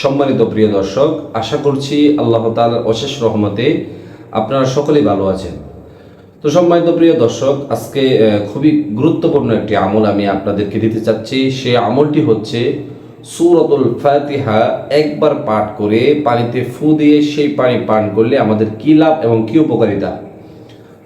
সম্মানিত প্রিয় দর্শক, আশা করছি আল্লাহ অশেষ রহমতে আপনারা সকলেই ভালো আছেন। তো সম্মানিত প্রিয় দর্শক, আজকে খুবই গুরুত্বপূর্ণ একটি আমল আমি আপনাদেরকে দিতে চাচ্ছি। সে আমলটি হচ্ছে সূরাতুল ফাতিহা একবার পাঠ করে পানিতে ফু দিয়ে সেই পানি পান করলে আমাদের কী লাভ এবং কী উপকারিতা?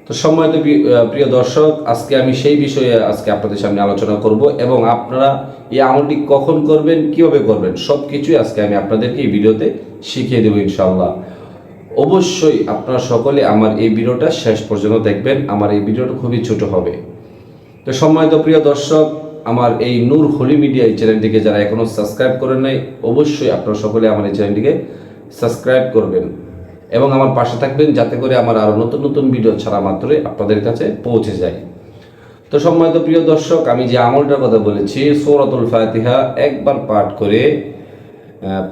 তো সম্মানিত প্রি- প্রিয় দর্শক, আজকে আমি সেই বিষয়ে আজকে আপনাদের সামনে আলোচনা করব এবং আপনারা এই আমলটি কখন করবেন, কীভাবে করবেন সব কিছুই আজকে আমি আপনাদেরকে এই ভিডিওতে শিখিয়ে দেবো ইনশাল্লাহ অবশ্যই আপনারা সকলে আমার এই ভিডিওটা শেষ পর্যন্ত দেখবেন, আমার এই ভিডিওটা খুবই ছোট হবে। তো সম্মানিত প্রিয় দর্শক, আমার এই নূর হোলি মিডিয়া এই চ্যানেলটিকে যারা এখনও সাবস্ক্রাইব করেন নাই, অবশ্যই আপনারা সকলে আমার এই চ্যানেলটিকে সাবস্ক্রাইব করবেন। এবং আমার পাশে থাকবেন যাতে করে আমার আরও নতুন নতুন ভিডিও ছাড়া মাত্রই আপনাদের কাছে পৌঁছে যায়। তো সম্মানিত প্রিয় দর্শক, আমি যে আমলটার কথা বলেছি, সৌরাতুল ফাতিহা একবার পাঠ করে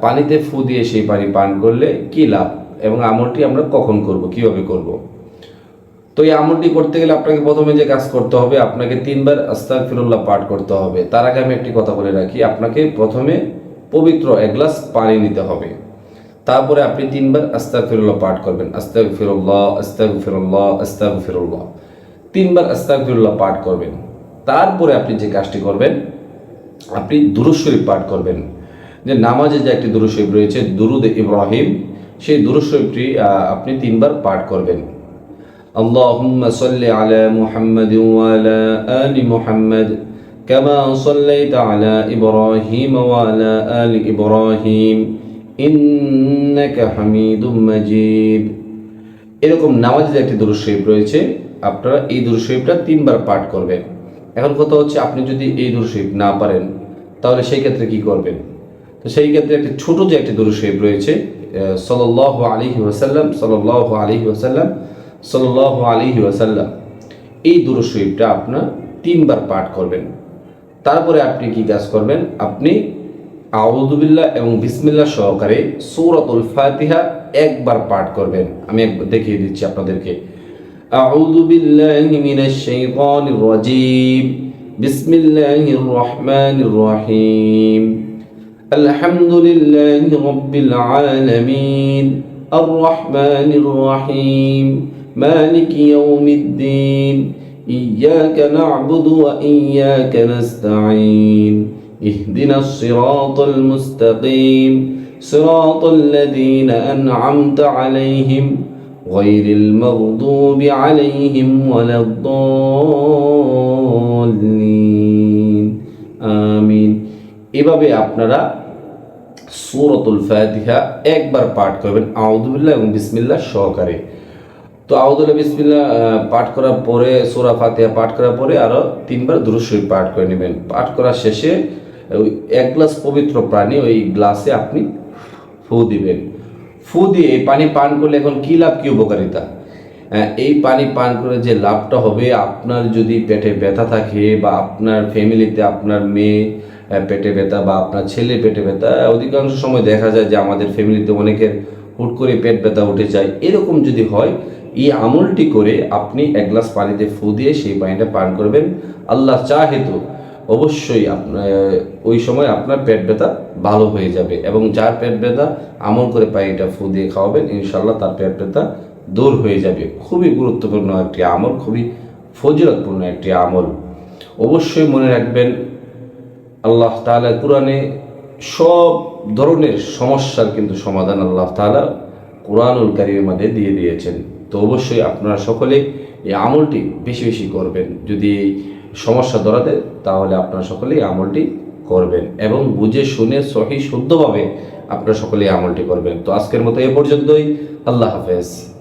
পানিতে ফু দিয়ে সেই পানি পান করলে কি লাভ এবং আমলটি আমরা কখন করব, কীভাবে করব? তো এই আমলটি করতে গেলে আপনাকে প্রথমে যে কাজ করতে হবে, আপনাকে তিনবার আস্তাক ফিরুল্লাহ পাঠ করতে হবে। তার আগে আমি একটি কথা বলে রাখি, আপনাকে প্রথমে পবিত্র এক গ্লাস পানি নিতে হবে। তারপরে আপনি তিনবার আস্তাক ফিরুল্লাহ পাঠ করবেন আস্তাক ফিরুল্লাহ আস্তাক ফিরুল্লাহ আস্তাক ফিরুল্লাহ তিনবার আস্তাক ফিরুল্লাহ পাঠ করবেন তারপরে আপনি যে কাজটি করবেন আপনি দুরুদ শরীফ পাঠ করবেন যে নামাজে যে একটি দুরুদ শরীফ রয়েছে দুরুদ ইব্রাহিম সেই দুরুদ শরীফটি আহ, আপনি তিনবার পাঠ করবেন اللهم صل على محمد وعلى آل محمد كما صليت على إبراهيم وعلى آل إبراهيم ইন্নাকা হামিদুম মাজিদ। এরকম নামাজের একটি দুরুদ শরীফ রয়েছে, আপনারা এই দুরুদ শরীফটা তিনবার পাঠ করবেন। এখন কথা হচ্ছে, আপনি যদি এই দুরুদ শরীফ না পারেন, তাহলে সেই ক্ষেত্রে কি করবেন? তো সেই ক্ষেত্রে একটি ছোট যে একটি দুরুদ শরীফ রয়েছে সল্লাহ আলাইহি ওয়াসাল্লাম সল্লাহ আলাইহি ওয়াসাল্লাম সল্লাহ আলাইহি ওয়াসাল্লাম। এই দুরুদ শরীফটা আপনার তিনবার পাঠ করবেন। তারপরে আপনি কি কাজ করবেন? আপনি আউদুবিল্লাহ এবং বিসমিল্লাহ সহকারে সূরাতুল ফাতিহা একবার পাঠ করবেন আমি একবার দেখিয়ে দিচ্ছি আপনাদেরকে আউযু বিল্লাহি মিনাশ শাইতানির রাজীম বিসমিল্লাহির রহমানির রহিম আলহামদুলিল্লাহি রাব্বিল আলামিন আর রহমানির রহিম مالك يوم الدين إياك نعبد وإياك نستعين اهدنا الصراط المستقيم صراط الذين أنعمت عليهم غير المغضوب عليهم ولا الضالين آمين এভাবে আপনারা সূরাতুল ফাতিহা একবার পাঠ করবেন আউযুবিল্লাহ এবং বিসমিল্লাহ সহকারে তো আউদুল্লাহ বিসমিল্লাহ আহ, পাঠ করার পরে সূরা ফাতিহা পাঠ করার পরে আরো তিনবার দুরূদ শরীফ পাঠ করে নেবেন পাঠ করার শেষে ওই এক গ্লাস পবিত্র পানি ওই গ্লাসে আপনি ফু দিবেন। ফু দিয়ে এই পানি পান করলে এখন কি লাভ কি উপকারিতা? আহ, এই পানি পান করে যে লাভটা হবে আপনার যদি পেটে ব্যথা থাকে বা আপনার ফ্যামিলিতে আপনার মেয়ে পেটে ব্যথা বা আপনার ছেলে পেটে ব্যথা অধিকাংশ সময় দেখা যায় যে আমাদের ফ্যামিলিতে অনেকের হুট করে পেট ব্যথা উঠে যায়। এরকম যদি হয় এই আমলটি করে আপনি এক গ্লাস পানিতে ফু দিয়ে সেই পানিটা পান করবেন। আল্লাহ চাহেতু অবশ্যই ওই সময় আপনার পেট ব্যথা ভালো হয়ে যাবে এবং যার পেট ব্যথা আমল করে পানিটা ফু দিয়ে খাওয়াবেন ইনশাল্লাহ তার পেট ব্যথা দূর হয়ে যাবে। খুবই গুরুত্বপূর্ণ একটি আমল, খুবই ফজিলতপূর্ণ একটি আমল। অবশ্যই মনে রাখবেন, আল্লাহ তাআলা কোরআনে সব ধরনের সমস্যার কিন্তু সমাধান আল্লাহ তাআলা কোরআনুল কারিমের মধ্যে দিয়ে দিয়েছেন। তো অবশ্যই আপনারা সকলে এই আমলটি বেশি বেশি করবেন। যদি সমস্যা ধরাতে তাহলে আপনারা সকলেই আমলটি করবেন এবং বুঝে শুনে সহি শুদ্ধভাবে আপনারা সকলেই আমলটি করবেন। তো আজকের মতো এ পর্যন্তই। আল্লাহ হাফেজ।